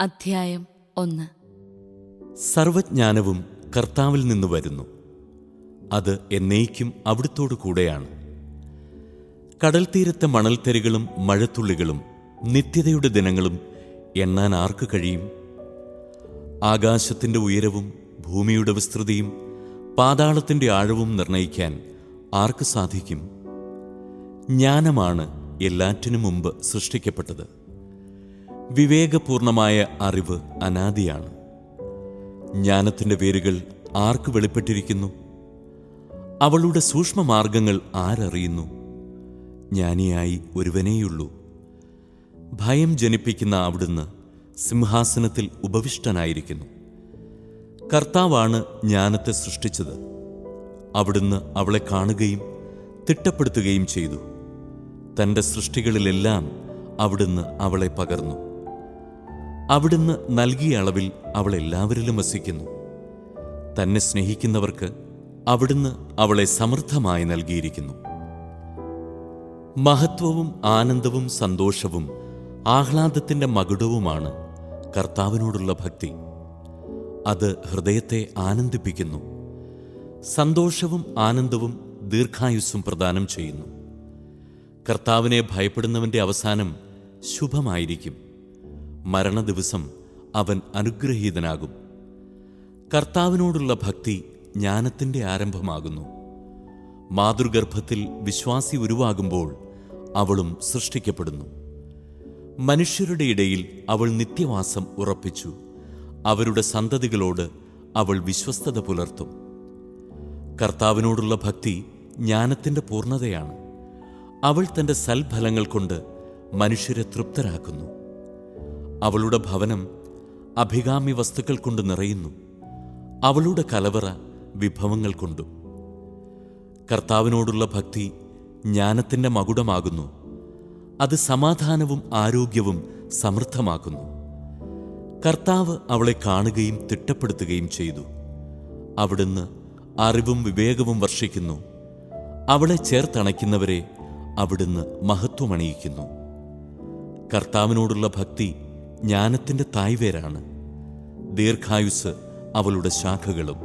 അധ്യായം ഒന്ന്. സർവജ്ഞാനവും കർത്താവിൽ നിന്ന് വരുന്നു. അത് എന്നേക്കും അവിടുത്തോടു കൂടെയാണ്. കടൽ തീരത്തെ മണൽത്തരികളും മഴത്തുള്ളികളും നിത്യതയുടെ ദിനങ്ങളും എണ്ണാൻ ആർക്ക് കഴിയും? ആകാശത്തിന്റെ ഉയരവും ഭൂമിയുടെ വിസ്തൃതിയും പാതാളത്തിന്റെ ആഴവും നിർണയിക്കാൻ ആർക്ക് സാധിക്കും? ജ്ഞാനമാണ് എല്ലാറ്റിനും മുമ്പ് സൃഷ്ടിക്കപ്പെട്ടത്. വിവേകപൂർണമായ അറിവ് അനാദിയാണ്. ജ്ഞാനത്തിന്റെ വേരുകൾ ആർക്ക് വെളിപ്പെട്ടിരിക്കുന്നു? അവളുടെ സൂക്ഷ്മമാർഗങ്ങൾ ആരറിയുന്നു? ജ്ഞാനിയായി ഒരുവനേയുള്ളൂ. ഭയം ജനിപ്പിക്കുന്ന അവിടുന്ന് സിംഹാസനത്തിൽ ഉപവിഷ്ടനായിരിക്കുന്നു. കർത്താവാണ് ജ്ഞാനത്തെ സൃഷ്ടിച്ചത്. അവിടുന്ന് അവളെ കാണുകയും തിട്ടപ്പെടുത്തുകയും ചെയ്തു. തന്റെ സൃഷ്ടികളിലെല്ലാം അവിടുന്ന് അവളെ പകർന്നു. അവിടുന്ന് നൽകിയ അളവിൽ അവൾ എല്ലാവരിലും വസിക്കുന്നു. തന്നെ സ്നേഹിക്കുന്നവർക്ക് അവിടുന്ന് അവളെ സമൃദ്ധമായി നൽകിയിരിക്കുന്നു. മഹത്വവും ആനന്ദവും സന്തോഷവും ആഹ്ലാദത്തിന്റെ മകുടവുമാണ് കർത്താവിനോടുള്ള ഭക്തി. അത് ഹൃദയത്തെ ആനന്ദിപ്പിക്കുന്നു. സന്തോഷവും ആനന്ദവും ദീർഘായുസ്സും പ്രദാനം ചെയ്യുന്നു. കർത്താവിനെ ഭയപ്പെടുന്നവന്റെ അവസാനം ശുഭമായിരിക്കും. മരണദിവസം അവൻ അനുഗ്രഹീതനാകും. കർത്താവിനോടുള്ള ഭക്തി ജ്ഞാനത്തിന്റെ ആരംഭമാകുന്നു. മാതൃഗർഭത്തിൽ വിശ്വാസി ഉരുവാകുമ്പോൾ അവളും സൃഷ്ടിക്കപ്പെടുന്നു. മനുഷ്യരുടെ ഇടയിൽ അവൾ നിത്യവാസം ഉറപ്പിച്ചു. അവരുടെ സന്തതികളോട് അവൾ വിശ്വസ്തത പുലർത്തും. കർത്താവിനോടുള്ള ഭക്തി ജ്ഞാനത്തിന്റെ പൂർണതയാണ്. അവൾ തന്റെ സൽഫലങ്ങൾ കൊണ്ട് മനുഷ്യരെ തൃപ്തരാക്കുന്നു. അവളുടെ ഭവനം അഭികാമ്യ വസ്തുക്കൾ കൊണ്ട് നിറയുന്നു. അവളുടെ കലവറ വിഭവങ്ങൾ കൊണ്ടും. കർത്താവിനോടുള്ള ഭക്തി ജ്ഞാനത്തിന്റെ മകുടമാകുന്നു. അത് സമാധാനവും ആരോഗ്യവും സമൃദ്ധമാക്കുന്നു. കർത്താവ് അവളെ കാണുകയും തിട്ടപ്പെടുത്തുകയും ചെയ്തു. അവിടുന്ന് അറിവും വിവേകവും വർഷിക്കുന്നു. അവളെ ചേർത്തണയ്ക്കുന്നവരെ അവിടുന്ന് മഹത്വമണിയിക്കുന്നു. കർത്താവിനോടുള്ള ഭക്തി ജ്ഞാനത്തിന്റെ തായ്വേരാണ്. ദീർഘായുസ് അവളുടെ ശാഖകളും.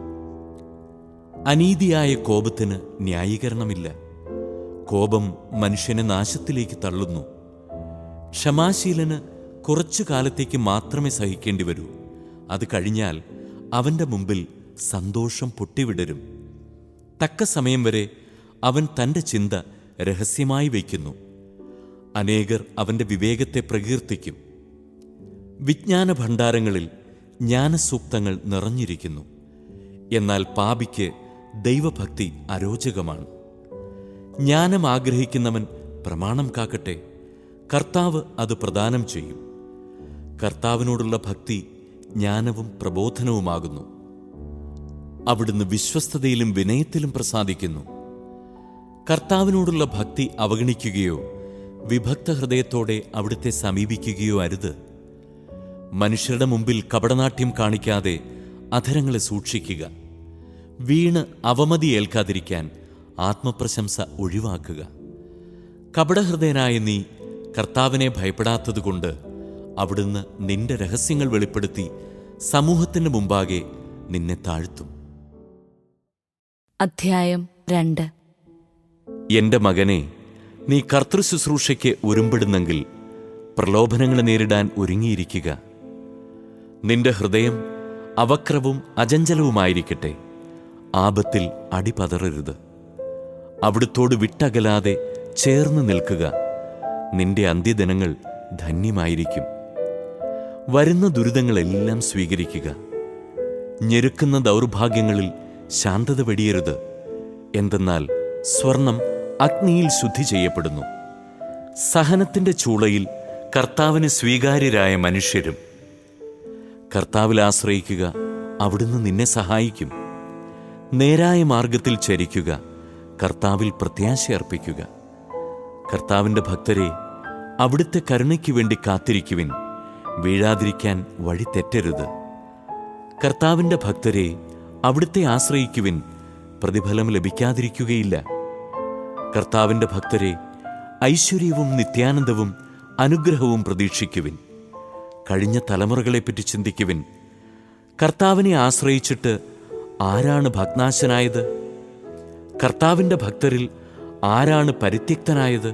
അനീതിയായ കോപത്തിന് ന്യായീകരണമില്ല. കോപം മനുഷ്യനെ നാശത്തിലേക്ക് തള്ളുന്നു. ക്ഷമാശീലന് കുറച്ചു കാലത്തേക്ക് മാത്രമേ സഹിക്കേണ്ടി വരൂ. അത് കഴിഞ്ഞാൽ അവന്റെ മുമ്പിൽ സന്തോഷം പൊട്ടിവിടരും. തക്ക സമയം വരെ അവൻ തന്റെ ചിന്ത രഹസ്യമായി വയ്ക്കുന്നു. അനേകർ അവന്റെ വിവേകത്തെ പ്രകീർത്തിക്കും. വിജ്ഞാന ഭണ്ഡാരങ്ങളിൽ ജ്ഞാനസൂക്തങ്ങൾ നിറഞ്ഞിരിക്കുന്നു. എന്നാൽ പാപിക്ക് ദൈവഭക്തി അരോചകമാണ്. ജ്ഞാനം ആഗ്രഹിക്കുന്നവൻ പ്രമാണം കാക്കട്ടെ. കർത്താവ് അത് പ്രദാനം ചെയ്യും. കർത്താവിനോടുള്ള ഭക്തി ജ്ഞാനവും പ്രബോധനവുമാകുന്നു. അവിടുന്ന് വിശ്വസ്തതയിലും വിനയത്തിലും പ്രസാദിക്കുന്നു. കർത്താവിനോടുള്ള ഭക്തി അവഗണിക്കുകയോ വിഭക്ത ഹൃദയത്തോടെ അവിടുത്തെ സമീപിക്കുകയോ അരുത്. മനുഷ്യരുടെ മുമ്പിൽ കപടനാട്യം കാണിക്കാതെ അധരങ്ങളെ സൂക്ഷിക്കുക. വീണ് അവമതി ഏൽക്കാതിരിക്കാൻ ആത്മപ്രശംസ ഒഴിവാക്കുക. കപടഹൃദയനായ നീ കർത്താവിനെ ഭയപ്പെടാത്തതുകൊണ്ട് അവിടുന്ന് നിന്റെ രഹസ്യങ്ങൾ വെളിപ്പെടുത്തി സമൂഹത്തിന് മുമ്പാകെ നിന്നെ താഴ്ത്തും. അധ്യായം രണ്ട്. എന്റെ മകനെ നീ കർത്തൃശുശ്രൂഷയ്ക്ക് ഒരുമ്പെടുന്നെങ്കിൽ പ്രലോഭനങ്ങളെ നേരിടാൻ ഒരുങ്ങിയിരിക്കുക. നിന്റെ ഹൃദയം അവക്രവും അജഞ്ചലവുമായിരിക്കട്ടെ ആപത്തിൽ അടിപതറരുത്. അവിടുത്തോട് വിട്ടകലാതെ ചേർന്ന് നിൽക്കുക. നിന്റെ അന്ത്യദിനങ്ങൾ ധന്യമായിരിക്കും. വരുന്ന ദുരിതങ്ങളെല്ലാം സ്വീകരിക്കുക. ഞെരുക്കുന്ന ദൗർഭാഗ്യങ്ങളിൽ ശാന്തത വെടിയരുത്. എന്തെന്നാൽ സ്വർണം അഗ്നിയിൽ ശുദ്ധി ചെയ്യപ്പെടുന്നു. സഹനത്തിന്റെ ചൂളയിൽ കർത്താവിന് സ്വീകാര്യരായ മനുഷ്യരും കർത്താവിൽ ആശ്രയിക്കുക അവിടുന്ന് നിന്നെ സഹായിക്കും. നേരായ മാർഗത്തിൽ ചരിക്കുക കർത്താവിൽ പ്രത്യാശ അർപ്പിക്കുക. കർത്താവിന്റെ ഭക്തരെ അവിടുത്തെ കരുണയ്ക്ക് വേണ്ടി കാത്തിരിക്കുവിൻ വീഴാതിരിക്കാൻ വഴി തെറ്റരുത്. കർത്താവിന്റെ ഭക്തരെ അവിടുത്തെ ആശ്രയിക്കുവിൻ പ്രതിഫലം ലഭിക്കാതിരിക്കുകയില്ല. കർത്താവിന്റെ ഭക്തരെ ഐശ്വര്യവും നിത്യാനന്ദവും അനുഗ്രഹവും പ്രതീക്ഷിക്കുവിൻ. കഴിഞ്ഞ തലമുറകളെപ്പറ്റി ചിന്തിക്കുവിൻ. കർത്താവിനെ ആശ്രയിച്ചിട്ട് ആരാണ് ഭഗ്നാശനായത്? കർത്താവിന്റെ ഭക്തരിൽ ആരാണ് പരിത്യക്തനായത്?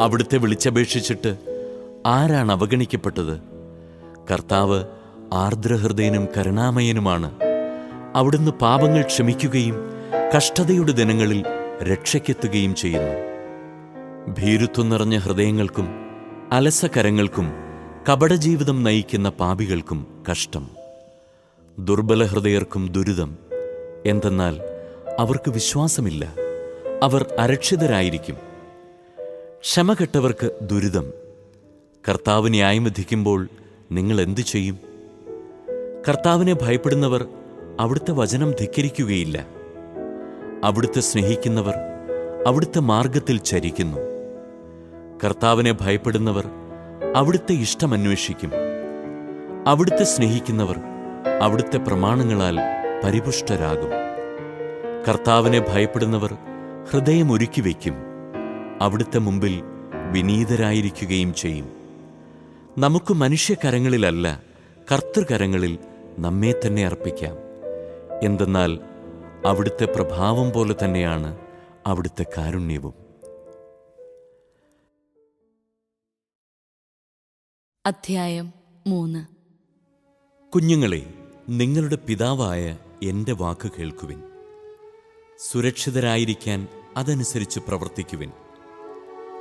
അവിടുത്തെ വിളിച്ചപേക്ഷിച്ചിട്ട് ആരാണ് അവഗണിക്കപ്പെട്ടത്? കർത്താവ് ആർദ്രഹൃദയനും കരുണാമയനുമാണ്. അവിടുന്ന് പാപങ്ങൾ ക്ഷമിക്കുകയും കഷ്ടതയുടെ ദിനങ്ങളിൽ രക്ഷയ്ക്കെത്തുകയും ചെയ്യുന്നു. ഭീരുത്വം നിറഞ്ഞ ഹൃദയങ്ങൾക്കും അലസകരങ്ങൾക്കും കപടജീവിതം നയിക്കുന്ന പാപികൾക്കും കഷ്ടം. ദുർബല ഹൃദയർക്കും ദുരിതം. എന്തെന്നാൽ അവർക്ക് വിശ്വാസമില്ല. അവർ അരക്ഷിതരായിരിക്കും. ക്ഷമകെട്ടവർക്ക് ദുരിതം. കർത്താവ് ന്യായം വിധിക്കുമ്പോൾ നിങ്ങൾ എന്തു ചെയ്യും? കർത്താവിനെ ഭയപ്പെടുന്നവർ അവിടുത്തെ വചനം ധിക്കരിക്കുകയില്ല. അവിടുത്തെ സ്നേഹിക്കുന്നവർ അവിടുത്തെ മാർഗത്തിൽ ചരിക്കുന്നു. കർത്താവിനെ ഭയപ്പെടുന്നവർ അവിടുത്തെ ഇഷ്ടം അന്വേഷിക്കും. അവിടുത്തെ സ്നേഹിക്കുന്നവർ അവിടുത്തെ പ്രമാണങ്ങളാൽ പരിപുഷ്ടരാകും. കർത്താവിനെ ഭയപ്പെടുന്നവർ ഹൃദയം ഒരുക്കി വയ്ക്കും. അവിടുത്തെ മുമ്പിൽ വിനീതരായിരിക്കുകയും ചെയ്യും. നമുക്ക് മനുഷ്യകരങ്ങളിലല്ല കർത്തൃകരങ്ങളിൽ നമ്മെ തന്നെ അർപ്പിക്കാം. എന്തെന്നാൽ അവിടുത്തെ പ്രഭാവം പോലെ തന്നെയാണ് അവിടുത്തെ കാരുണ്യവും. അധ്യായം മൂന്ന്. കുഞ്ഞുങ്ങളെ നിങ്ങളുടെ പിതാവായ എന്റെ വാക്ക് കേൾക്കുവിൻ. സുരക്ഷിതരായിരിക്കാൻ അതനുസരിച്ച് പ്രവർത്തിക്കുവിൻ.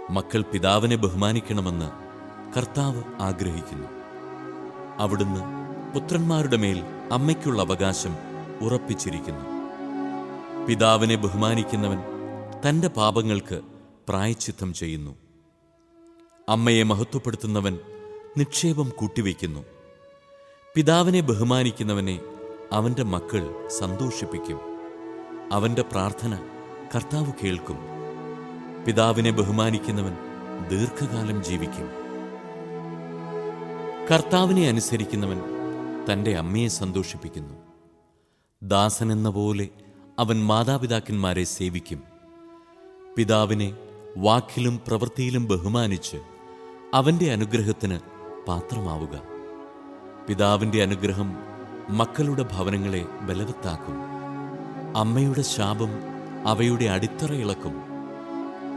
മക്കൾ പിതാവിനെ ബഹുമാനിക്കണമെന്ന് കർത്താവ് ആഗ്രഹിക്കുന്നു. അവിടുന്ന് പുത്രന്മാരുടെ മേൽ അമ്മയ്ക്കുള്ള അവകാശം ഉറപ്പിച്ചിരിക്കുന്നു. പിതാവിനെ ബഹുമാനിക്കുന്നവൻ തന്റെ പാപങ്ങൾക്ക് പ്രായച്ചിത്തം ചെയ്യുന്നു. അമ്മയെ മഹത്വപ്പെടുത്തുന്നവൻ നിക്ഷേപം കൂട്ടിവെക്കുന്നു പിതാവിനെ ബഹുമാനിക്കുന്നവനെ അവന്റെ മക്കൾ സന്തോഷിപ്പിക്കും. അവന്റെ പ്രാർത്ഥന കർത്താവ് കേൾക്കും. പിതാവിനെ ബഹുമാനിക്കുന്നവൻ ദീർഘകാലം ജീവിക്കും. കർത്താവിനെ അനുസരിക്കുന്നവൻ തന്റെ അമ്മയെ സന്തോഷിപ്പിക്കുന്നു. ദാസനെന്ന പോലെ അവൻ മാതാപിതാക്കന്മാരെ സേവിക്കും. പിതാവിനെ വാക്കിലും പ്രവൃത്തിയിലും ബഹുമാനിച്ച് അവന്റെ അനുഗ്രഹത്തിന് പാത്രമാവുക. പിതാവിന്റെ അനുഗ്രഹം മക്കളുടെ ഭവനങ്ങളെ ബലവത്താക്കും. അമ്മയുടെ ശാപം അവയുടെ അടിത്തറ ഇളക്കും.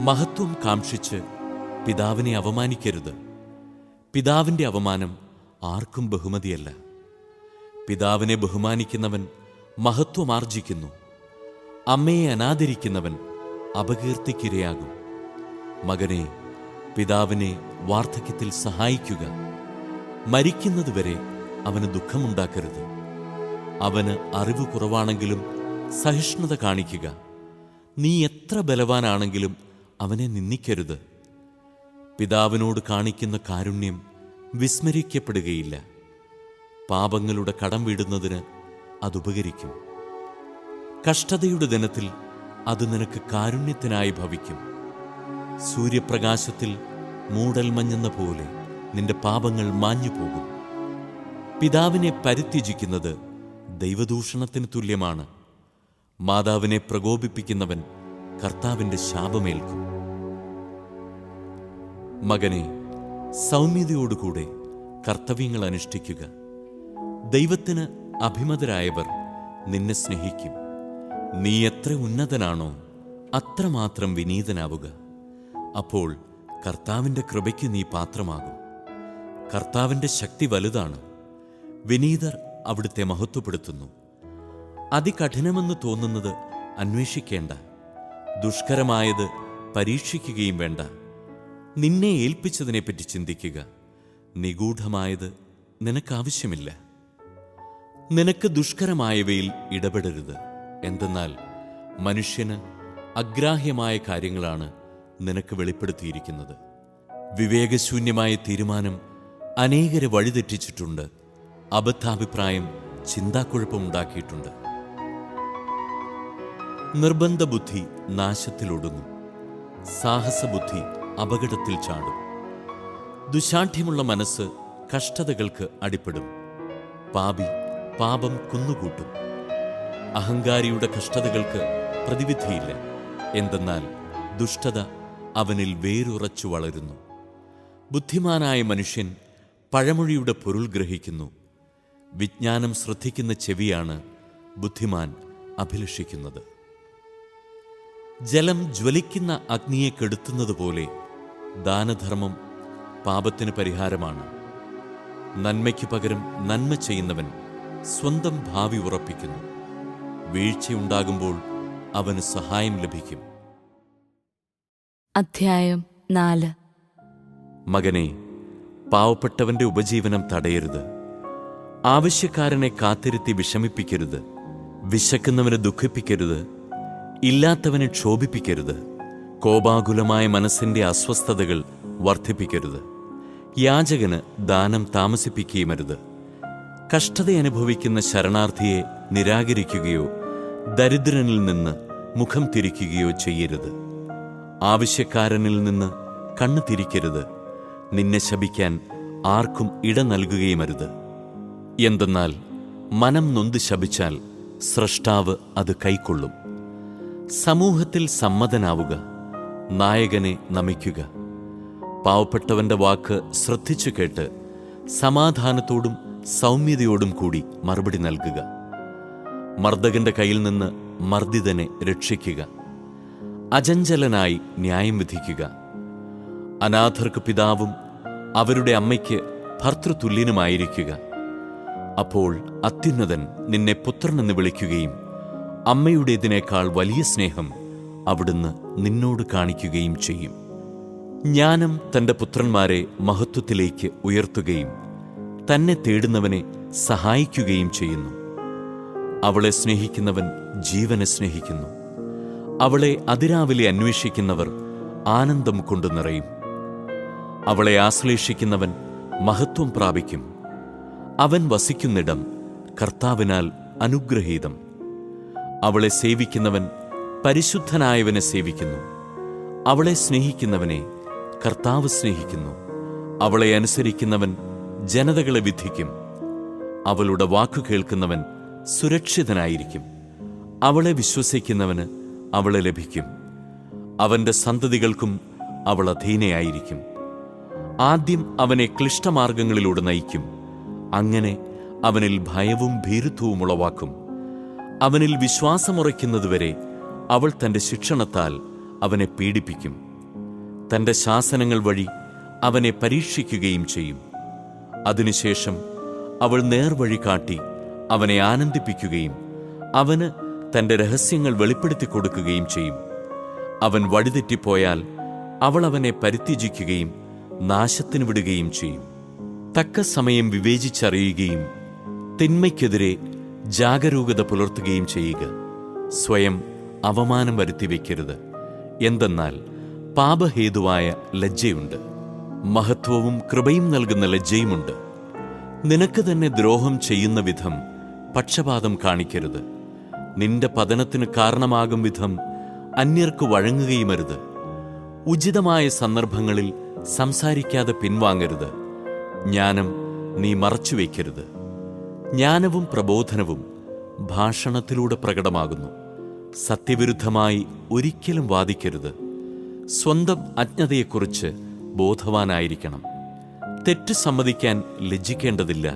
മഹത്വം കാക്ഷിച്ച് പിതാവിനെ അവമാനിക്കരുത് പിതാവിന്റെ അവമാനം ആർക്കും ബഹുമതിയല്ല. പിതാവിനെ ബഹുമാനിക്കുന്നവൻ മഹത്വമാർജിക്കുന്നു അമ്മയെ അനാദരിക്കുന്നവൻ അപകീർത്തിക്കിരയാകും. മകനെ പിതാവിനെ വാർദ്ധക്യത്തിൽ സഹായിക്കുക. മരിക്കുന്നതുവരെ അവന് ദുഃഖമുണ്ടാക്കരുത്. അവന് അറിവ് കുറവാണെങ്കിലും സഹിഷ്ണുത കാണിക്കുക. നീ എത്ര ബലവാനാണെങ്കിലും അവനെ നിന്ദിക്കരുത്. പിതാവിനോട് കാണിക്കുന്ന കാരുണ്യം വിസ്മരിക്കപ്പെടുകയില്ല. പാപങ്ങളുടെ കടം വീടുന്നതിന് അതുപകരിക്കും കഷ്ടതയുടെ ദിനത്തിൽ അത് നിനക്ക് കാരുണ്യത്തിനായി ഭവിക്കും. സൂര്യപ്രകാശത്തിൽ മൂടൽമഞ്ഞെന്ന പോലെ. നിന്റെ പാപങ്ങൾ മാഞ്ഞു പോകും. പിതാവിനെ പരിത്യജിക്കുന്നത് ദൈവദൂഷണത്തിന് തുല്യമാണ്. മാതാവിനെ പ്രകോപിപ്പിക്കുന്നവൻ കർത്താവിന്റെ ശാപമേൽക്കും. മകനെ സൗമ്യതയോടുകൂടെ കർത്തവ്യങ്ങൾ അനുഷ്ഠിക്കുക. ദൈവത്തിന് അഭിമതരായവർ നിന്നെ സ്നേഹിക്കും. നീ എത്ര ഉന്നതനാണോ അത്രമാത്രം വിനീതനാവുക. അപ്പോൾ കർത്താവിന്റെ കൃപയ്ക്ക് നീ പാത്രമാകും. കർത്താവിന്റെ ശക്തി വലുതാണ്. വിനീതർ അവിടുത്തെ മഹത്വപ്പെടുത്തുന്നു. അതികഠിനമെന്ന് തോന്നുന്നത് അന്വേഷിക്കേണ്ട. ദുഷ്കരമായത് പരീക്ഷിക്കുകയും വേണ്ട. നിന്നെ ഏൽപ്പിച്ചതിനെപ്പറ്റി ചിന്തിക്കുക. നിഗൂഢമായത് നിനക്കാവശ്യമില്ല. നിനക്ക് ദുഷ്കരമായവയിൽ ഇടപെടരുത്. എന്തെന്നാൽ മനുഷ്യന് അഗ്രാഹ്യമായ കാര്യങ്ങളാണ് നിനക്ക് വെളിപ്പെടുത്തിയിരിക്കുന്നത്. വിവേകശൂന്യമായ തീരുമാനം അനേകരെ വഴിതെറ്റിച്ചിട്ടുണ്ട്. അബദ്ധാഭിപ്രായം ചിന്താക്കുഴപ്പമുണ്ടാക്കിയിട്ടുണ്ട്. നിർബന്ധ ബുദ്ധി നാശത്തിലൊടുങ്ങും. സാഹസബുദ്ധി അപകടത്തിൽ ചാടും. ദുശാഠ്യമുള്ള മനസ്സ് കഷ്ടതകൾക്ക് അടിപ്പെടും. പാപി പാപം കുന്നുകൂട്ടും. അഹങ്കാരിയുടെ കഷ്ടതകൾക്ക് പ്രതിവിധിയില്ല. എന്തെന്നാൽ ദുഷ്ടത അവനിൽ വേരുറച്ചു വളരുന്നു. ബുദ്ധിമാനായ മനുഷ്യൻ പഴമൊഴിയുടെ പൊരുൾ ഗ്രഹിക്കുന്നു. വിജ്ഞാനം ശ്രദ്ധിക്കുന്ന ചെവിയാണ് ബുദ്ധിമാൻ അഭിലഷിക്കുന്നത്. ജലം ജ്വലിക്കുന്ന അഗ്നിയെ കെടുത്തുന്നതുപോലെ ദാനധർമ്മം പാപത്തിന് പരിഹാരമാണ്. നന്മയ്ക്ക് പകരം നന്മ ചെയ്യുന്നവൻ സ്വന്തം ഭാവി ഉറപ്പിക്കുന്നു. വീഴ്ചയുണ്ടാകുമ്പോൾ അവന് സഹായം ലഭിക്കും. അധ്യായം നാല്. മകനെ പാവപ്പെട്ടവന്റെ ഉപജീവനം തടയരുത്. ആവശ്യക്കാരനെ കാത്തിരുത്തി വിഷമിപ്പിക്കരുത്. വിശക്കുന്നവനെ ദുഃഖിപ്പിക്കരുത്. ഇല്ലാത്തവനെ ക്ഷോഭിപ്പിക്കരുത്. കോപാകുലമായ മനസ്സിന്റെ അസ്വസ്ഥതകൾ വർദ്ധിപ്പിക്കരുത്. യാചകന് ദാനം താമസിപ്പിക്കുകയുമരുത്. കഷ്ടത അനുഭവിക്കുന്ന ശരണാർത്ഥിയെ നിരാകരിക്കുകയോ ദരിദ്രനിൽ നിന്ന് മുഖം തിരിക്കുകയോ ചെയ്യരുത്. ആവശ്യക്കാരനിൽ നിന്ന് കണ്ണു തിരിക്കരുത്. നിന്നെ ശപിക്കാൻ ആർക്കും ഇട നൽകുകയുമരുത്. എന്തെന്നാൽ മനം നൊന്ത് ശപിച്ചാൽ സ്രഷ്ടാവ് അത് കൈക്കൊള്ളും. സമൂഹത്തിൽ സമ്മതനാവുക നായകനെ നമിക്കുക. പാവപ്പെട്ടവന്റെ വാക്ക് ശ്രദ്ധിച്ചു കേട്ട് സമാധാനത്തോടും സൗമ്യതയോടും കൂടി മറുപടി നൽകുക. മർദ്ദകന്റെ കയ്യിൽ നിന്ന് മർദ്ദിതനെ രക്ഷിക്കുക. അചഞ്ചലനായി ന്യായം വിധിക്കുക. അനാഥർക്ക് പിതാവും അവരുടെ അമ്മയ്ക്ക് ഭർത്തൃതുല്യനുമായിരിക്കുക. അപ്പോൾ അത്യുന്നതൻ നിന്നെ പുത്രനെന്ന് വിളിക്കുകയും അമ്മയുടേതിനേക്കാൾ വലിയ സ്നേഹം അവിടുന്ന് നിന്നോട് കാണിക്കുകയും ചെയ്യും. ജ്ഞാനം തന്റെ പുത്രന്മാരെ മഹത്വത്തിലേക്ക് ഉയർത്തുകയും തന്നെ തേടുന്നവനെ സഹായിക്കുകയും ചെയ്യുന്നു. അവളെ സ്നേഹിക്കുന്നവൻ ജീവനെ സ്നേഹിക്കുന്നു. അവളെ അതിരാവിലെ അന്വേഷിക്കുന്നവർ ആനന്ദം കൊണ്ടു നിറയും. അവളെ ആശ്ലേഷിക്കുന്നവൻ മഹത്വം പ്രാപിക്കും. അവൻ വസിക്കുന്നിടം കർത്താവിനാൽ അനുഗ്രഹീതം. അവളെ സേവിക്കുന്നവൻ പരിശുദ്ധനായവനെ സേവിക്കുന്നു. അവളെ സ്നേഹിക്കുന്നവനെ കർത്താവ് സ്നേഹിക്കുന്നു. അവളെ അനുസരിക്കുന്നവൻ ജനതകളെ വിധിക്കും. അവളുടെ വാക്കു കേൾക്കുന്നവൻ സുരക്ഷിതനായിരിക്കും. അവളെ വിശ്വസിക്കുന്നവന് അവളെ ലഭിക്കും. അവന്റെ സന്തതികൾക്കും അവൾ അധീനയായിരിക്കും. ആദ്യം അവനെ ക്ലിഷ്ടമാർഗങ്ങളിലൂടെ നയിക്കും. അങ്ങനെ അവനിൽ ഭയവും ഭീരുത്വവും ഉളവാക്കും. അവനിൽ വിശ്വാസമുറയ്ക്കുന്നതുവരെ അവൾ തന്റെ ശിക്ഷണത്താൽ അവനെ പീഡിപ്പിക്കും. തന്റെ ശാസനങ്ങൾ വഴി അവനെ പരീക്ഷിക്കുകയും ചെയ്യും. അതിനുശേഷം അവൾ നേർവഴി കാട്ടി അവനെ ആനന്ദിപ്പിക്കുകയും അവന് തന്റെ രഹസ്യങ്ങൾ വെളിപ്പെടുത്തി കൊടുക്കുകയും ചെയ്യും. അവൻ വഴിതെറ്റിപ്പോയാൽ അവൾ അവനെ പരിത്യജിക്കുകയും നാശത്തിന് വിടുകയും ചെയ്യും. തക്ക സമയം വിവേചിച്ചറിയുകയും തിന്മയ്ക്കെതിരെ ജാഗരൂകത പുലർത്തുകയും ചെയ്യുക. സ്വയം അവമാനം വരുത്തി വയ്ക്കരുത് എന്തെന്നാൽ പാപഹേതുവായ ലജ്ജയുണ്ട്. മഹത്വവും കൃപയും നൽകുന്ന ലജ്ജയുമുണ്ട്. നിനക്ക് തന്നെ ദ്രോഹം ചെയ്യുന്ന വിധം പക്ഷപാതം കാണിക്കരുത്. നിന്റെ പതനത്തിന് കാരണമാകും വിധം അന്യർക്ക് വഴങ്ങുകയുമരുത്. ഉചിതമായ സന്ദർഭങ്ങളിൽ സംസാരിക്കാതെ പിൻവാങ്ങരുത്. ജ്ഞാനം നീ മറച്ചുവെക്കരുത് ജ്ഞാനവും പ്രബോധനവും ഭാഷണത്തിലൂടെ പ്രകടമാകുന്നു. സത്യവിരുദ്ധമായി ഒരിക്കലും വാദിക്കരുത്. സ്വന്തം അജ്ഞതയെക്കുറിച്ച് ബോധവാനായിരിക്കണം. തെറ്റ് സമ്മതിക്കാൻ ലജ്ജിക്കേണ്ടതില്ല.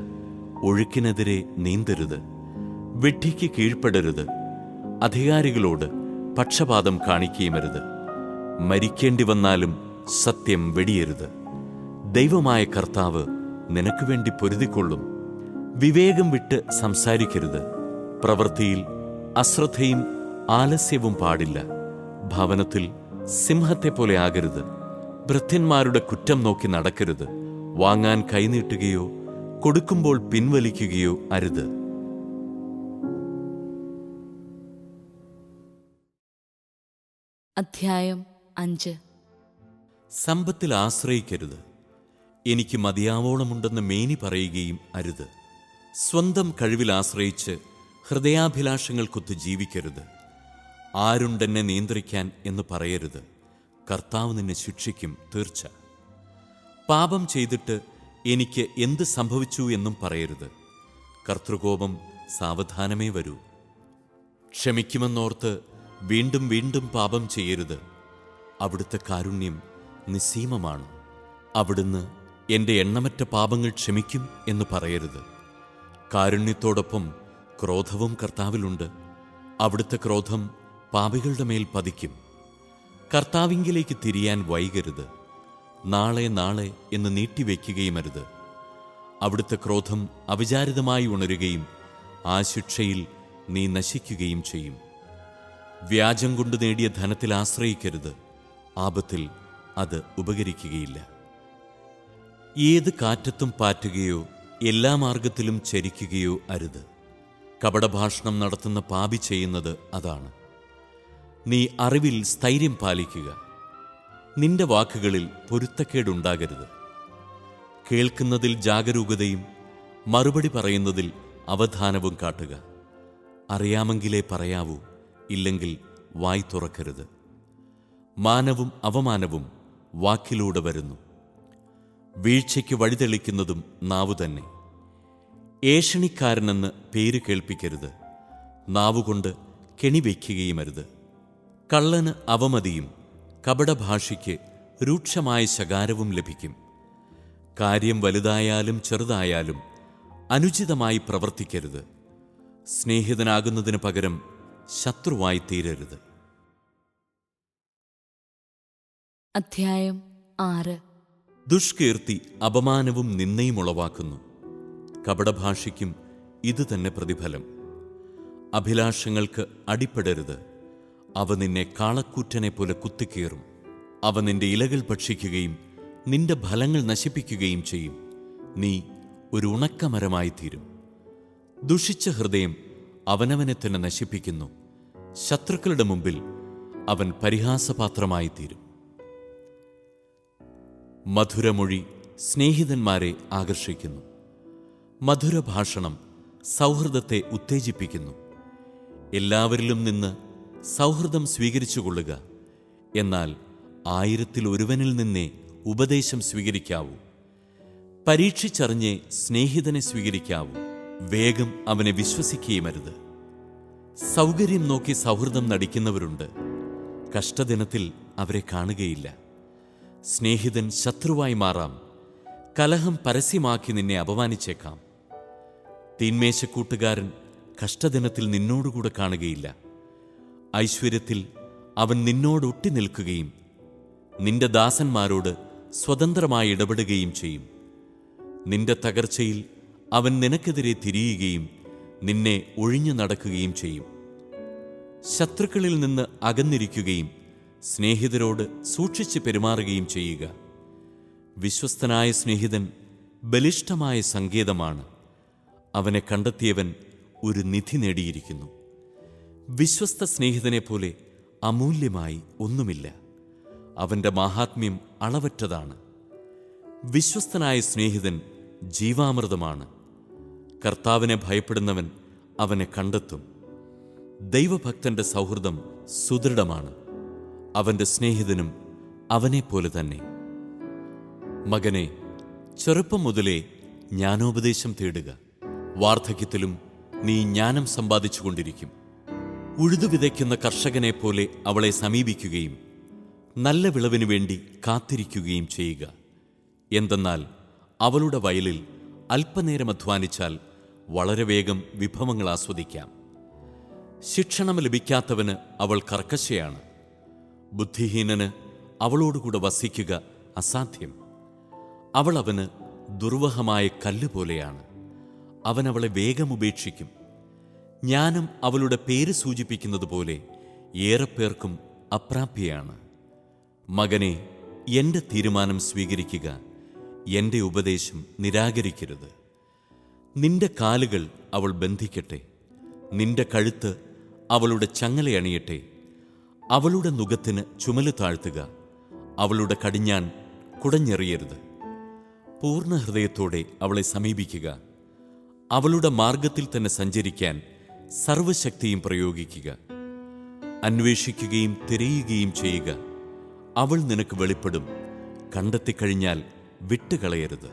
ഒഴുക്കിനെതിരെ നീന്തരുത്. വിഡ്ഢിക്ക് കീഴ്പ്പെടരുത്. അധികാരികളോട് പക്ഷപാതം കാണിക്കുകയുമരുത്. മരിക്കേണ്ടി വന്നാലും സത്യം വെടിയരുത്. ദൈവമായ കർത്താവ് നിനക്ക് വേണ്ടി പൊരുതിക്കൊള്ളും. വിവേകം വിട്ട് സംസാരിക്കരുത്. പ്രവൃത്തിയിൽ അശ്രദ്ധയും ആലസ്യവും പാടില്ല. ഭവനത്തിൽ സിംഹത്തെ പോലെ ആകരുത്. വൃദ്ധന്മാരുടെ കുറ്റം നോക്കി നടക്കരുത്. വാങ്ങാൻ കൈനീട്ടുകയോ കൊടുക്കുമ്പോൾ പിൻവലിക്കുകയോ അരുത്. സമ്പത്തിൽ ആശ്രയിക്കരുത്. എനിക്ക് മതിയാവോളമുണ്ടെന്ന് മേനി പറയുകയും അരുത്. സ്വന്തം കഴിവിൽ ആശ്രയിച്ച് ഹൃദയാഭിലാഷങ്ങൾക്കൊത്ത് ജീവിക്കരുത്. ആരുണ്ടെന്നെ നിയന്ത്രിക്കാൻ എന്ന് പറയരുത്. കർത്താവ് നിന്നെ ശിക്ഷിക്കും തീർച്ച. പാപം ചെയ്തിട്ട് എനിക്ക് എന്ത് സംഭവിച്ചു എന്നും പറയരുത്. കർത്തൃകോപം സാവധാനമേ വരൂ. ക്ഷമിക്കുമെന്നോർത്ത് വീണ്ടും വീണ്ടും പാപം ചെയ്യരുത്. അവിടുത്തെ കാരുണ്യം നിസ്സീമമാണ്. അവിടുന്ന് എന്റെ എണ്ണമറ്റ പാപങ്ങൾ ക്ഷമിക്കും എന്ന് പറയരുത്. കാരുണ്യത്തോടൊപ്പം ക്രോധവും കർത്താവിലുണ്ട്. അവിടുത്തെ ക്രോധം പാപികളുടെ മേൽ പതിക്കും. കർത്താവിങ്കിലേക്ക് തിരിയാൻ വൈകരുത്. നാളെ നാളെ എന്ന് നീട്ടിവെക്കുകയും അരുത് അവിടുത്തെ ക്രോധം അവിചാരിതമായി ഉണരുകയും ആ ശിക്ഷയിൽ നീ നശിക്കുകയും ചെയ്യും. വ്യാജം കൊണ്ട് നേടിയ ധനത്തിൽ ആശ്രയിക്കരുത്. ആപത്തിൽ അത് ഉപകരിക്കുകയില്ല. ഏത് കാറ്റത്തും പാറ്റുകയോ എല്ലാ മാർഗത്തിലും ചരിക്കുകയോ അരുത്. കപടഭാഷണം നടത്തുന്ന പാപി ചെയ്യുന്നത് അതാണ്. നീ അറിവിൽ സ്ഥൈര്യം പാലിക്കുക. നിന്റെ വാക്കുകളിൽ പൊരുത്തക്കേടുണ്ടാകരുത്. കേൾക്കുന്നതിൽ ജാഗരൂകതയും മറുപടി പറയുന്നതിൽ അവധാനവും കാട്ടുക. അറിയാമെങ്കിലേ പറയാവൂ ഇല്ലെങ്കിൽ വായി തുറക്കരുത്. മാനവും അവമാനവും വാക്കിലൂടെ വരുന്നു. വീഴ്ചയ്ക്ക് വഴിതെളിക്കുന്നതും നാവു തന്നെ. ഏഷണിക്കാരനെന്ന് പേര് കേൾപ്പിക്കരുത്. നാവുകൊണ്ട് കെണിവെക്കുകയുമരുത്. കള്ളന് അവമതിയും കപടഭാഷയ്ക്ക് രൂക്ഷമായ ശകാരവും ലഭിക്കും. കാര്യം വലുതായാലും ചെറുതായാലും അനുചിതമായി പ്രവർത്തിക്കരുത്. സ്നേഹിതനാകുന്നതിന് പകരം ശത്രുവായി തീരരുത്. അധ്യായം ആറ്. ദുഷ്കീർത്തി അപമാനവും നിന്നയും ഉളവാക്കുന്നു. കപടഭാഷയ്ക്കും ഇത് തന്നെ പ്രതിഫലം. അഭിലാഷങ്ങൾക്ക് അടിപ്പെടരുത് അവ നിന്നെ കാളക്കൂറ്റനെ പോലെ കുത്തിക്കീറും. അവ നിന്റെ ഇലകൾ ഭക്ഷിക്കുകയും നിന്റെ ഫലങ്ങൾ നശിപ്പിക്കുകയും ചെയ്യും. നീ ഒരു ഉണക്കമരമായി തീരും ദുഷിച്ച ഹൃദയം അവനവനെ തന്നെ നശിപ്പിക്കുന്നു. ശത്രുക്കളുടെ മുമ്പിൽ അവൻ പരിഹാസപാത്രമായി തീരും മധുരമൊഴി സ്നേഹിതന്മാരെ ആകർഷിക്കുന്നു. മധുരഭാഷണം സൗഹൃദത്തെ ഉത്തേജിപ്പിക്കുന്നു. എല്ലാവരിലും നിന്ന് സൗഹൃദം സ്വീകരിച്ചുകൊള്ളുക. എന്നാൽ ആയിരത്തിൽ ഒരുവനിൽ നിന്നേ ഉപദേശം സ്വീകരിക്കാവൂ. പരീക്ഷിച്ചറിഞ്ഞേ സ്നേഹിതനെ സ്വീകരിക്കാവൂ. വേഗം അവനെ വിശ്വസിക്കുകയുമരുത്. സൗകര്യം നോക്കി സൗഹൃദം നടിക്കുന്നവരുണ്ട്. കഷ്ടദിനത്തിൽ അവരെ കാണുകയില്ല. സ്നേഹിതൻ ശത്രുവായി മാറാം. കലഹം പരസ്യമാക്കി നിന്നെ അപമാനിച്ചേക്കാം. തീന്മേശക്കൂട്ടുകാരൻ കഷ്ടദിനത്തിൽ നിന്നോടുകൂടെ കാണുകയില്ല. ഐശ്വര്യത്തിൽ അവൻ നിന്നോട് ഒട്ടി നിൽക്കുകയും നിന്റെ ദാസന്മാരോട് സ്വതന്ത്രമായി ഇടപെടുകയും ചെയ്യും. നിന്റെ തകർച്ചയിൽ അവൻ നിനക്കെതിരെ തിരിയുകയും നിന്നെ ഒഴിഞ്ഞു നടക്കുകയും ചെയ്യും. ശത്രുക്കളിൽ നിന്ന് അകന്നിരിക്കുകയും സ്നേഹിതരോട് സൂക്ഷിച്ച് പെരുമാറുകയും ചെയ്യുക. വിശ്വസ്തനായ സ്നേഹിതൻ ബലിഷ്ഠമായ സങ്കേതമാണ്. അവനെ കണ്ടെത്തിയവൻ ഒരു നിധി നേടിയിരിക്കുന്നു. വിശ്വസ്ത സ്നേഹിതനെ പോലെ അമൂല്യമായി ഒന്നുമില്ല. അവന്റെ മാഹാത്മ്യം അളവറ്റതാണ്. വിശ്വസ്തനായ സ്നേഹിതൻ ജീവാമൃതമാണ്. കർത്താവിനെ ഭയപ്പെടുന്നവൻ അവനെ കണ്ടെത്തും. ദൈവഭക്തന്റെ സൗഹൃദം സുദൃഢമാണ്. അവന്റെ സ്നേഹിതനും അവനെപ്പോലെ തന്നെ. മകനെ ചെറുപ്പം മുതലേ ജ്ഞാനോപദേശം തേടുക. വാർദ്ധക്യത്തിലും നീ ജ്ഞാനം സമ്പാദിച്ചുകൊണ്ടിരിക്കും ഉഴുതു വിതയ്ക്കുന്ന കർഷകനെ പോലെ അവളെ സമീപിക്കുകയും നല്ല വിളവിനു വേണ്ടി കാത്തിരിക്കുകയും ചെയ്യുക. എന്തെന്നാൽ അവളുടെ വയലിൽ അല്പനേരം അധ്വാനിച്ചാൽ വളരെ വേഗം വിഭവങ്ങൾ ആസ്വദിക്കാം. ശിക്ഷണം ലഭിക്കാത്തവന് അവൾ കർക്കശയാണ്. ബുദ്ധിഹീനന് അവളോടുകൂടെ വസിക്കുക അസാധ്യം. അവൾ അവന് ദുർവഹമായ കല്ല് പോലെയാണ്. അവൻ അവളെ വേഗം ഉപേക്ഷിക്കും. ജ്ഞാനം അവളുടെ പേര് സൂചിപ്പിക്കുന്നത് പോലെ ഏറെ പേർക്കും അപ്രാപ്യയാണ്. മകനെ എന്റെ തീരുമാനം സ്വീകരിക്കുക എന്റെ ഉപദേശം നിരാകരിക്കരുത്. നിന്റെ കാലുകൾ അവൾ ബന്ധിക്കട്ടെ. നിന്റെ കഴുത്ത് അവളുടെ ചങ്ങലയണിയട്ടെ അവളുടെ നുഖത്തിന് ചുമൽ താഴ്ത്തുക. അവളുടെ കടിഞ്ഞാൻ കുടഞ്ഞെറിയരുത്. പൂർണ ഹൃദയത്തോടെ അവളെ സമീപിക്കുക. അവളുടെ മാർഗത്തിൽ തന്നെ സഞ്ചരിക്കാൻ സർവശക്തിയും പ്രയോഗിക്കുക. അന്വേഷിക്കുകയും തിരയുകയും ചെയ്യുക. അവൾ നിനക്ക് വെളിപ്പെടും. കണ്ടെത്തിക്കഴിഞ്ഞാൽ വിട്ടുകളയരുത്.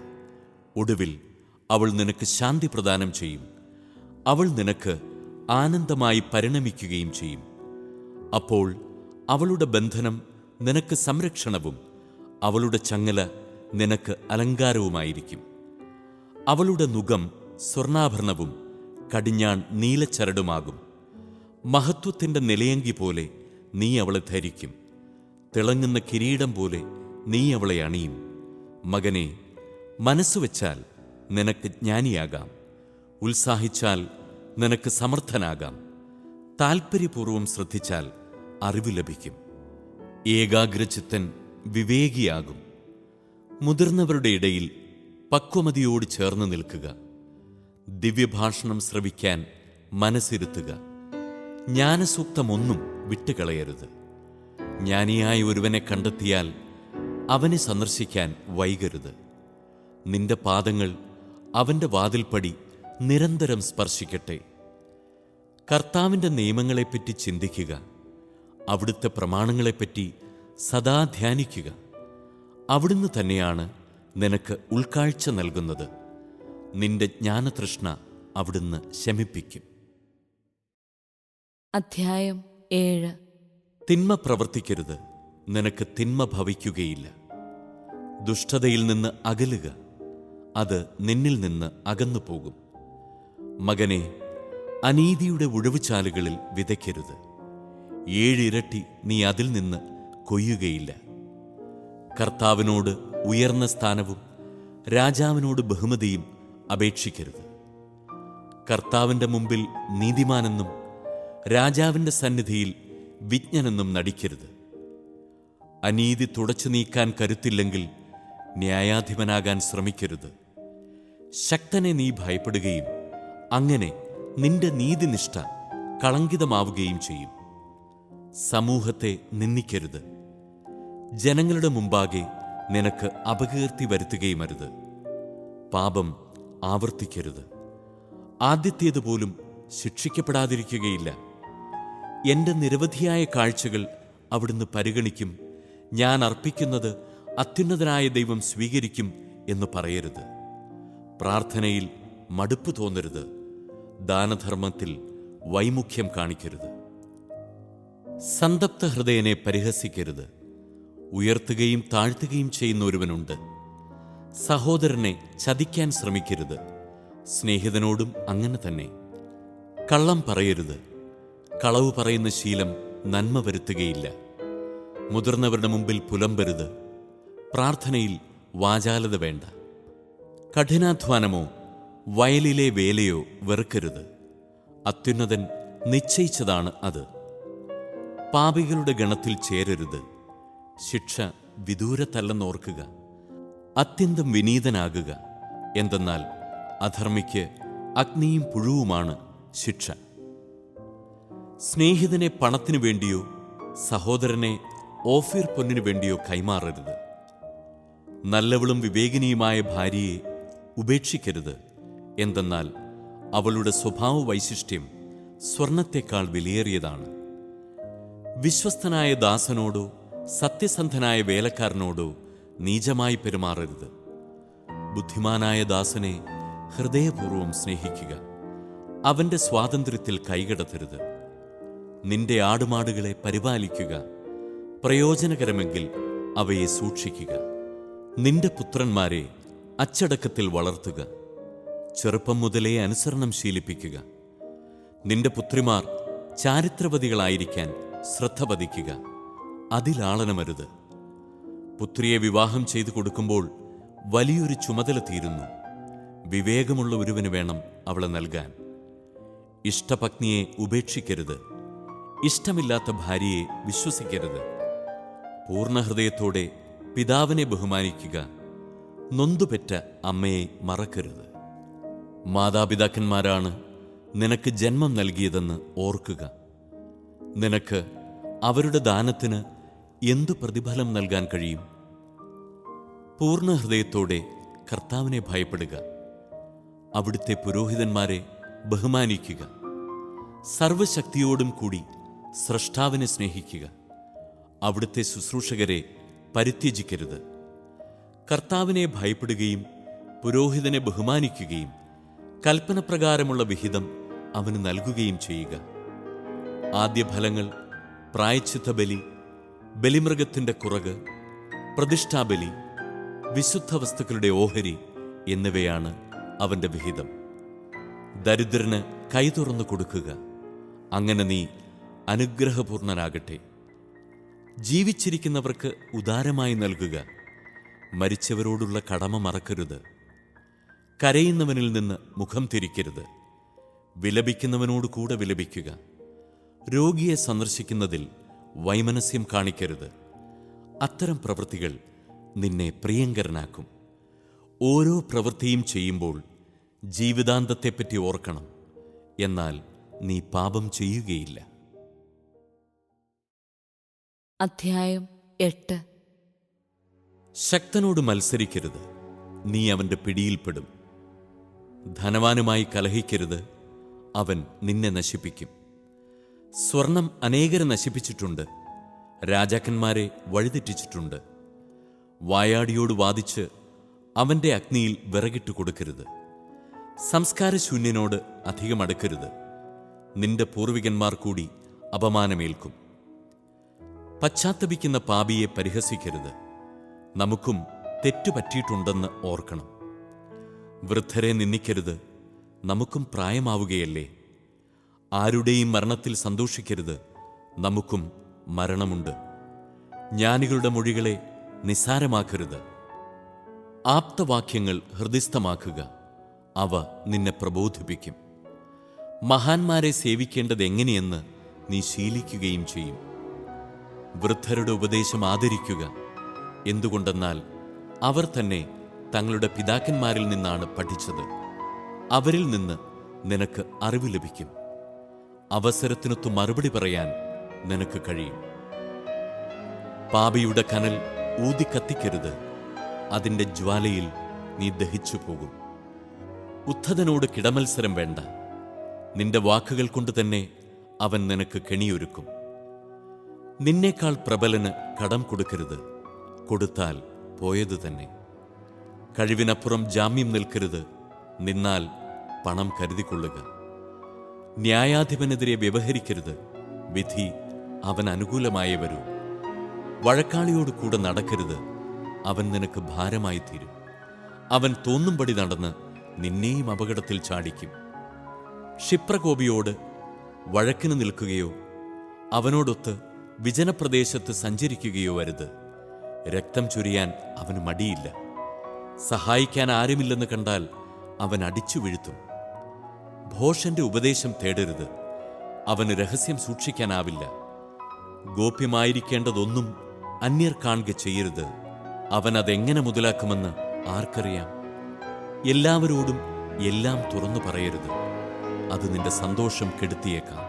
ഒടുവിൽ അവൾ നിനക്ക് ശാന്തി പ്രദാനം ചെയ്യും. അവൾ നിനക്ക് ആനന്ദമായി പരിണമിക്കുകയും ചെയ്യും. അപ്പോൾ അവളുടെ ബന്ധനം നിനക്ക് സംരക്ഷണവും അവളുടെ ചങ്ങല നിനക്ക് അലങ്കാരവുമായിരിക്കും. അവളുടെ നുഖം സ്വർണാഭരണവും കടിഞ്ഞാൺ നീലച്ചരടുമാകും. മഹത്വത്തിന്റെ നിലയങ്കി പോലെ നീ അവളെ ധരിക്കും. തിളങ്ങുന്ന കിരീടം പോലെ നീ അവളെ അണിയും. മകനെ മനസ്സുവെച്ചാൽ നിനക്ക് ജ്ഞാനിയാകാം. ഉത്സാഹിച്ചാൽ നിനക്ക് സമർത്ഥനാകാം. താൽപ്പര്യപൂർവം ശ്രദ്ധിച്ചാൽ അറിവ് ലഭിക്കും. ഏകാഗ്രചിത്തൻ വിവേകിയാകും. മുതിർന്നവരുടെ ഇടയിൽ പക്വമതിയോട് ചേർന്ന് നിൽക്കുക. ദിവ്യഭാഷണം ശ്രവിക്കാൻ മനസ്സിരുത്തുക. ജ്ഞാനസൂക്തമൊന്നും വിട്ടുകളയരുത്. ജ്ഞാനിയായ ഒരുവനെ കണ്ടെത്തിയാൽ അവനെ സന്ദർശിക്കാൻ വൈകരുത്. നിന്റെ പാദങ്ങൾ അവന്റെ വാതിൽപ്പടി നിരന്തരം സ്പർശിക്കട്ടെ. കർത്താവിന്റെ നിയമങ്ങളെപ്പറ്റി ചിന്തിക്കുക. അവിടുത്തെ പ്രമാണങ്ങളെപ്പറ്റി സദാ ധ്യാനിക്കുക. അവിടുന്ന് തന്നെയാണ് നിനക്ക് ഉൾക്കാഴ്ച നൽകുന്നത്. നിന്റെ ജ്ഞാനതൃഷ്ണ അവിടുന്ന് ശമിപ്പിക്കും. അധ്യായം ഏഴ്. തിന്മ പ്രവർത്തിക്കരുത്. നിനക്ക് തിന്മ ഭവിക്കുകയില്ല. ദുഷ്ടതയിൽ നിന്ന് അകലുക. അത് നിന്നിൽ നിന്ന് അകന്നു പോകും. മകനെ അനീതിയുടെ ഉഴവുചാലുകളിൽ വിതയ്ക്കരുത്. ഏഴിരട്ടി നീ അതിൽ നിന്ന് കൊയ്യുകയില്ല. കർത്താവിനോട് ഉയർന്ന സ്ഥാനവും രാജാവിനോട് ബഹുമതിയും അപേക്ഷിക്കരുത്. കർത്താവിന്റെ മുമ്പിൽ നീതിമാനെന്നും രാജാവിന്റെ സന്നിധിയിൽ വിജ്ഞനെന്നും നടിക്കരുത്. അനീതി തുടച്ചു നീക്കാൻ കരുത്തില്ലെങ്കിൽ ന്യായാധിപനാകാൻ ശ്രമിക്കരുത്. ശക്തനെ നീ ഭയപ്പെടുകയും അങ്ങനെ നിന്റെ നീതിനിഷ്ഠ കളങ്കിതമാവുകയും ചെയ്യും. സമൂഹത്തെ നിന്ദിക്കരുത്. ജനങ്ങളുടെ മുമ്പാകെ നിനക്ക് അപകീർത്തി വരുത്തുകയുമരുത്. പാപം ആവർത്തിക്കരുത്. ആദ്യത്തേതുപോലും ശിക്ഷിക്കപ്പെടാതിരിക്കുകയില്ല. എന്റെ നിരവധിയായ കാഴ്ചകൾ അവിടുന്ന് പരിഗണിക്കും. ഞാൻ അർപ്പിക്കുന്നത് അത്യുന്നതനായ ദൈവം സ്വീകരിക്കും എന്ന് പറയരുത്. പ്രാർത്ഥനയിൽ മടുപ്പ് തോന്നരുത്. ദാനധർമ്മത്തിൽ വൈമുഖ്യം കാണിക്കരുത്. സന്തപ്ത ഹൃദയനെ പരിഹസിക്കരുത്. ഉയർത്തുകയും താഴ്ത്തുകയും ചെയ്യുന്ന ഒരുവനുണ്ട്. സഹോദരനെ ചതിക്കാൻ ശ്രമിക്കരുത്. സ്നേഹിതനോടും അങ്ങനെ തന്നെ. കള്ളം പറയരുത്. കളവ് പറയുന്ന ശീലം നന്മ വരുത്തുകയില്ല. മുതിർന്നവരുടെ മുമ്പിൽ പുലമ്പരുത്. പ്രാർത്ഥനയിൽ വാചാലത വേണ്ട. കഠിനാധ്വാനമോ വയലിലെ വേലയോ വെറുക്കരുത്. അത്യുന്നതൻ നിശ്ചയിച്ചതാണ് അത്. പാപികളുടെ ഗണത്തിൽ ചേരരുത്. ശിക്ഷ വിദൂരത്തല്ലെന്നോർക്കുക. അത്യന്തം വിനീതനാകുക. എന്തെന്നാൽ അധർമ്മിക്ക് അഗ്നിയും പുഴുവുമാണ് ശിക്ഷ. സ്നേഹിതനെ പണത്തിനു വേണ്ടിയോ സഹോദരനെ ഓഫീർ പൊന്നിനു വേണ്ടിയോ കൈമാറരുത്. നല്ലവളും വിവേകിനിയുമായ ഭാര്യയെ ഉപേക്ഷിക്കരുത്. എന്തെന്നാൽ അവളുടെ സ്വഭാവ വൈശിഷ്ട്യം സ്വർണത്തെക്കാൾ വിലയേറിയതാണ്. വിശ്വസ്തനായ ദാസനോടോ സത്യസന്ധനായ വേലക്കാരനോടോ നീചമായി പെരുമാറരുത്. ബുദ്ധിമാനായ ദാസനെ ഹൃദയപൂർവം സ്നേഹിക്കുക. അവന്റെ സ്വാതന്ത്ര്യത്തിൽ കൈകടത്തരുത്. നിന്റെ ആടുമാടുകളെ പരിപാലിക്കുക. പ്രയോജനകരമെങ്കിൽ അവയെ സൂക്ഷിക്കുക. നിന്റെ പുത്രന്മാരെ അച്ചടക്കത്തിൽ വളർത്തുക. ചെറുപ്പം മുതലേ അനുസരണം ശീലിപ്പിക്കുക. നിന്റെ പുത്രിമാർ ചാരിത്രവതികളായിരിക്കാൻ ശ്രദ്ധ പതിക്കുക. അതിലാളനമരുത് പുത്രിയെ വിവാഹം ചെയ്തു കൊടുക്കുമ്പോൾ വലിയൊരു ചുമതല തീരുന്നു. വിവേകമുള്ള ഒരുവന് വേണം അവളെ നൽകാൻ. ഇഷ്ടപത്നിയെ ഉപേക്ഷിക്കരുത്. ഇഷ്ടമില്ലാത്ത ഭാര്യയെ വിശ്വസിക്കരുത്. പൂർണഹൃദയത്തോടെ പിതാവിനെ ബഹുമാനിക്കുക. നൊന്തുപെറ്റ അമ്മയെ മറക്കരുത്. മാതാപിതാക്കന്മാരാണ് നിനക്ക് ജന്മം നൽകിയതെന്ന് ഓർക്കുക. നിനക്ക് അവരുടെ ദാനത്തിന് എന്തു പ്രതിഫലം നൽകാൻ കഴിയും? പൂർണ ഹൃദയത്തോടെ കർത്താവിനെ ഭയപ്പെടുക. അവിടുത്തെ പുരോഹിതന്മാരെ ബഹുമാനിക്കുക. സർവശക്തിയോടും കൂടി സ്രഷ്ടാവിനെ സ്നേഹിക്കുക. അവിടുത്തെ ശുശ്രൂഷകരെ പരിത്യജിക്കരുത്. കർത്താവിനെ ഭയപ്പെടുകയും പുരോഹിതനെ ബഹുമാനിക്കുകയും കൽപ്പനപ്രകാരമുള്ള വിഹിതം അവന് നൽകുകയും ചെയ്യുക. ആദ്യഫലങ്ങൾ പ്രായച്ചിത്ത ബലി ബലിമൃഗത്തിന്റെ കുറക് പ്രതിഷ്ഠാബലി വിശുദ്ധ വസ്തുക്കളുടെ ഓഹരി എന്നിവയാണ് അവന്റെ വിഹിതം. ദരിദ്രന് കൈ തുറന്നു കൊടുക്കുക. അങ്ങനെ നീ അനുഗ്രഹപൂർണനാകട്ടെ. ജീവിച്ചിരിക്കുന്നവർക്ക് ഉദാരമായി നൽകുക. മരിച്ചവരോടുള്ള കടമ മറക്കരുത്. കരയുന്നവനിൽ നിന്ന് മുഖം തിരിക്കരുത്. വിലപിക്കുന്നവനോട് കൂടെ വിലപിക്കുക. രോഗിയെ സന്ദർശിക്കുന്നതിൽ വൈമനസ്യം കാണിക്കരുത്. അത്തരം പ്രവൃത്തികൾ നിന്നെ പ്രിയങ്കരനാക്കും. ഓരോ പ്രവൃത്തിയും ചെയ്യുമ്പോൾ ജീവിതാന്തത്തെപ്പറ്റി ഓർക്കണം. എന്നാൽ നീ പാപം ചെയ്യുകയില്ല. അധ്യായം എട്ട്. ശക്തനോട് മത്സരിക്കരുത്. നീ അവന്റെ പിടിയിൽപ്പെടും. ധനവാനുമായി കലഹിക്കരുത്. അവൻ നിന്നെ നശിപ്പിക്കും. സ്വർണം അനേകരെ നശിപ്പിച്ചിട്ടുണ്ട്. രാജാക്കന്മാരെ വഴിതെറ്റിച്ചിട്ടുണ്ട്. വായാടിയോട് വാദിച്ച് അവന്റെ അഗ്നിയിൽ വിറകിട്ട് കൊടുക്കരുത്. സംസ്കാരശൂന്യനോട് അധികം അടുക്കരുത്. നിന്റെ പൂർവികന്മാർ കൂടി അപമാനമേൽക്കും. പശ്ചാത്തപിക്കുന്ന പാപിയെ പരിഹസിക്കരുത്. നമുക്കും തെറ്റുപറ്റിയിട്ടുണ്ടെന്ന് ഓർക്കണം. വൃദ്ധരെ നിന്ദിക്കരുത്. നമുക്കും പ്രായമാവുകയല്ലേ? ആരുടെയും മരണത്തിൽ സന്തോഷിക്കരുത്. നമുക്കും മരണമുണ്ട്. ജ്ഞാനികളുടെ മൊഴികളെ നിസ്സാരമാക്കരുത്. ആപ്തവാക്യങ്ങൾ ഹൃദയസ്ഥമാക്കുക അവ നിന്നെ പ്രബോധിപ്പിക്കും. മഹാന്മാരെ സേവിക്കേണ്ടത് എങ്ങനെയെന്ന് നീ ശീലിക്കുകയും ചെയ്യും. വൃദ്ധരുടെ ഉപദേശം ആദരിക്കുക. എന്തുകൊണ്ടെന്നാൽ അവർ തന്നെ തങ്ങളുടെ പിതാക്കന്മാരിൽ നിന്നാണ് പഠിച്ചത്. അവരിൽ നിന്ന് നിനക്ക് അറിവ് ലഭിക്കും. അവസരത്തിനൊത്തു മറുപടി പറയാൻ നിനക്ക് കഴിയും. പാപിയുടെ കനൽ ഊതി കത്തിക്കരുത്. അതിന്റെ ജ്വാലയിൽ നീ ദഹിച്ചു പോകും ഉദ്ധതനോട് കിടമത്സരം വേണ്ട. നിന്റെ വാക്കുകൾ കൊണ്ട് തന്നെ അവൻ നിനക്ക് കെണിയൊരുക്കും. നിന്നേക്കാൾ പ്രബലന് കടം കൊടുക്കരുത്. കൊടുത്താൽ പോയത് തന്നെ. കഴിവിനപ്പുറം ജാമ്യം നിൽക്കരുത്. നിന്നാൽ പണം കരുതിക്കൊള്ളുക. ന്യായാധിപനെതിരെ വ്യവഹരിക്കരുത്. വിധി അവൻ അനുകൂലമായേ വരൂ വഴക്കാളിയോട് കൂടെ നടക്കരുത്. അവൻ നിനക്ക് ഭാരമായി തീരും അവൻ തോന്നുംപടി നടന്ന് നിന്നെയും അപകടത്തിൽ ചാടിക്കും. ക്ഷിപ്രകോപിയോട് വഴക്കിന് നിൽക്കുകയോ അവനോടൊത്ത് വിജനപ്രദേശത്ത് സഞ്ചരിക്കുകയോ അരുത്. രക്തം ചൊരിയാൻ അവന് മടിയില്ല. സഹായിക്കാൻ ആരുമില്ലെന്ന് കണ്ടാൽ അവൻ അടിച്ചു വീഴ്ത്തും. ഭോഷന്റെ ഉപദേശം തേടരുത്. അവന് രഹസ്യം സൂക്ഷിക്കാനാവില്ല. ഗോപ്യമായിരിക്കേണ്ടതൊന്നും അന്യർ കാണുക ചെയ്യരുത്. അവൻ മുതലാക്കുമെന്ന് ആർക്കറിയാം. എല്ലാവരോടും എല്ലാം തുറന്നു പറയരുത്. അത് നിന്റെ സന്തോഷം കെടുത്തിയേക്കാം.